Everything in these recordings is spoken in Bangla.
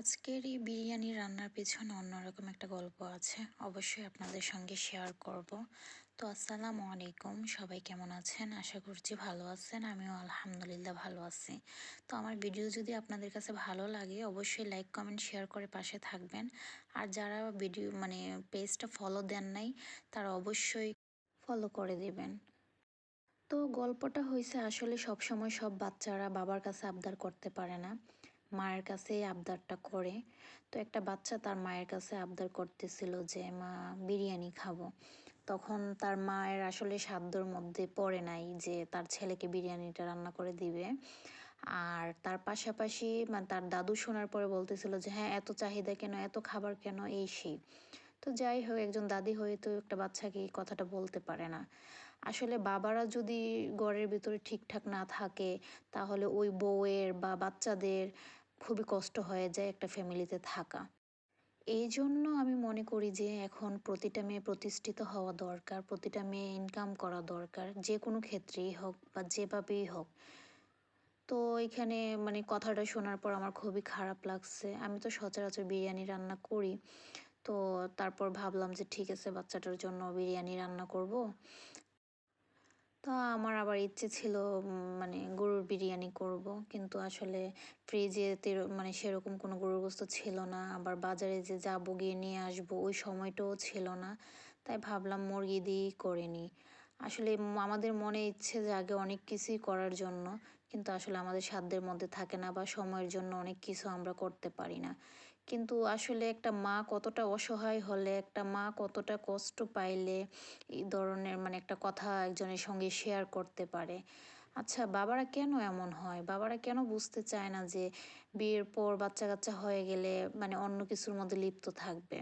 আজকের এই বিরিয়ানি রান্নার পেছনে অন্যরকম একটা গল্প আছে, অবশ্যই আপনাদের সঙ্গে শেয়ার করব। তো আসসালামু আলাইকুম, সবাই কেমন আছেন? আশা করছি ভালো আছেন, আমিও আলহামদুলিল্লাহ ভালো আছি। তো আমার ভিডিও যদি আপনাদের কাছে ভালো লাগে, অবশ্যই লাইক কমেন্ট শেয়ার করে পাশে থাকবেন। আর যারা ভিডিও মানে পেজটা ফলো দেন নাই, তারা অবশ্যই ফলো করে দিবেন। তো গল্পটা হয়েছে আসলে সব সময় সব বাচ্চারা বাবার কাছে আবদার করতে পারে না। মায়ের কাছেই আবদারটা করে। তো একটা বাচ্চা তার মায়ের কাছে আবদার করতেছিল যে, মা, বিরিয়ানি খাব। তখন তার মায়ের আসলে সাধ্যর মধ্যে পড়ে নাই যে, তার ছেলেকে বিরিয়ানিটা রান্না করে দিবে। আর তার পাশাপাশি মানে তার দাদু শোনার পরে বলতেছিল যে হ্যাঁ এত চাহিদা কেন, এত খাবার কেন, এই সেই। তো যাই হোক, একজন দাদি হয়ে তো একটা বাচ্চাকে এই কথাটা বলতে পারে না। আসলে বাবারা যদি ঘরের ভিতরে ঠিকঠাক না থাকে, তাহলে ওই বউয়ের বা বাচ্চাদের খুবই কষ্ট হয়ে যায় একটা ফ্যামিলিতে থাকা। এই জন্য আমি মনে করি যে এখন প্রতিটা মেয়ে প্রতিষ্ঠিত হওয়া দরকার, প্রতিটা মেয়ে ইনকাম করা দরকার, যে কোনো ক্ষেত্রেই হোক বা যেভাবেই হোক। তো এখানে মানে কথাটা শোনার পর আমার খুবই খারাপ লাগছে। আমি তো সচরাচর বিরিয়ানি রান্না করি। তো তারপর ভাবলাম যে ঠিক আছে, বাচ্চাটার জন্য বিরিয়ানি রান্না করব। তো আমার আবার ইচ্ছে ছিল মানে গরুর বিরিয়ানি করব। কিন্তু আসলে ফ্রিজে মানে সেরকম কোনো গরুর গোস্ত ছিল না। আবার বাজারে যে যাব, গিয়ে নিয়ে আসব, ওই সময়টাও ছিল না। তাই ভাবলাম মুরগি দিয়েই করে নিই আসলে আমাদের মনে ইচ্ছে যে আগে অনেক কিছুই করার জন্য। কিন্তু আসলে আমাদের সাধ্যের মধ্যে থাকে না বা সময়ের জন্য অনেক কিছু আমরা করতে পারি না। কিন্তু আসলে একটা মা কতটা অসহায় হলে, একটা মা কতটা কষ্ট পাইলে এই ধরনের মানে একটা কথা একজনের সঙ্গে শেয়ার করতে পারে? আচ্ছা বাবারা কেন এমন হয়? বাবারা কেন বুঝতে চায় না যে বিয়ের পর বাচ্চা কাচ্চা হয়ে গেলে মানে অন্য কিছুর মধ্যে লিপ্ত থাকবে?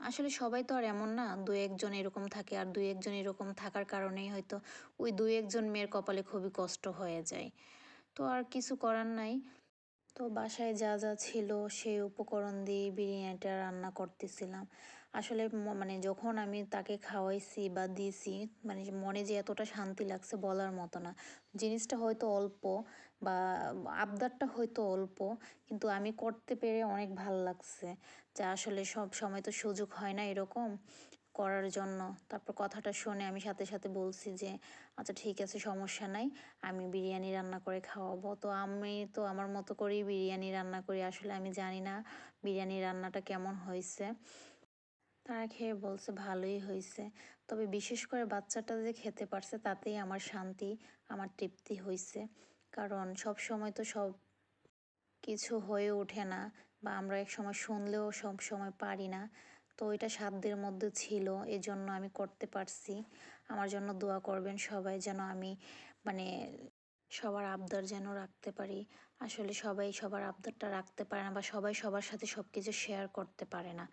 আসলে সবাই তো আর এমন না দু একজন এরকম থাকে আর দু একজন এরকম থাকার কারণেই হয়তো ওই দু একজন মেয়ের কপালে খুবই কষ্ট হয়ে যায়। তো আর কিছু করার নাই। তো বাসায় যা যা ছিল সেই উপকরণ দিয়ে বিরিয়ানিটা রান্না করতেছিলাম। আসলে মানে যখন আমি তাকে খাওয়াইছি বা দিয়েছি মানে মনে যে এতটা শান্তি লাগছে বলার মতো না। জিনিসটা হয়তো অল্প বা আবদারটা হয়তো অল্প, কিন্তু আমি করতে পেরে অনেক ভালো লাগছে। যে আসলে সব সময় তো সুযোগ হয় না এরকম। করার জন্য। তারপর কথাটা শুনে আমি সাথে সাথে বলছি যে আচ্ছা ঠিক আছে, সমস্যা নাই। আমি বিরিয়ানি রান্না করে খাওয়াবো। তো আমি তো আমার মতো করেই বিরিয়ানি রান্না করি। আসলে আমি জানি না বিরিয়ানি রান্নাটা কেমন হয়েছে। তারা খেয়ে বলছে, ভালোই হয়েছে। তবে বিশেষ করে বাচ্চাটা যে খেতে পারছে, তাতেই আমার শান্তি, আমার তৃপ্তি হয়েছে। কারণ সব সময় তো সব কিছু হয়ে ওঠে না বা আমরা এক সময় শুনলেও সব সময় পারি না। তো এটা সাধ্যের মধ্যে ছিল, এজন্য আমি করতে পারছি। আমার জন্য দোয়া করবেন সবাই যেন আমি মানে সবার আবদার যেন রাখতে পারি। আসলে সবাই সবার আবদারটা রাখতে পারে না বা সবাই সবার সাথে সব কিছু শেয়ার করতে পারে না।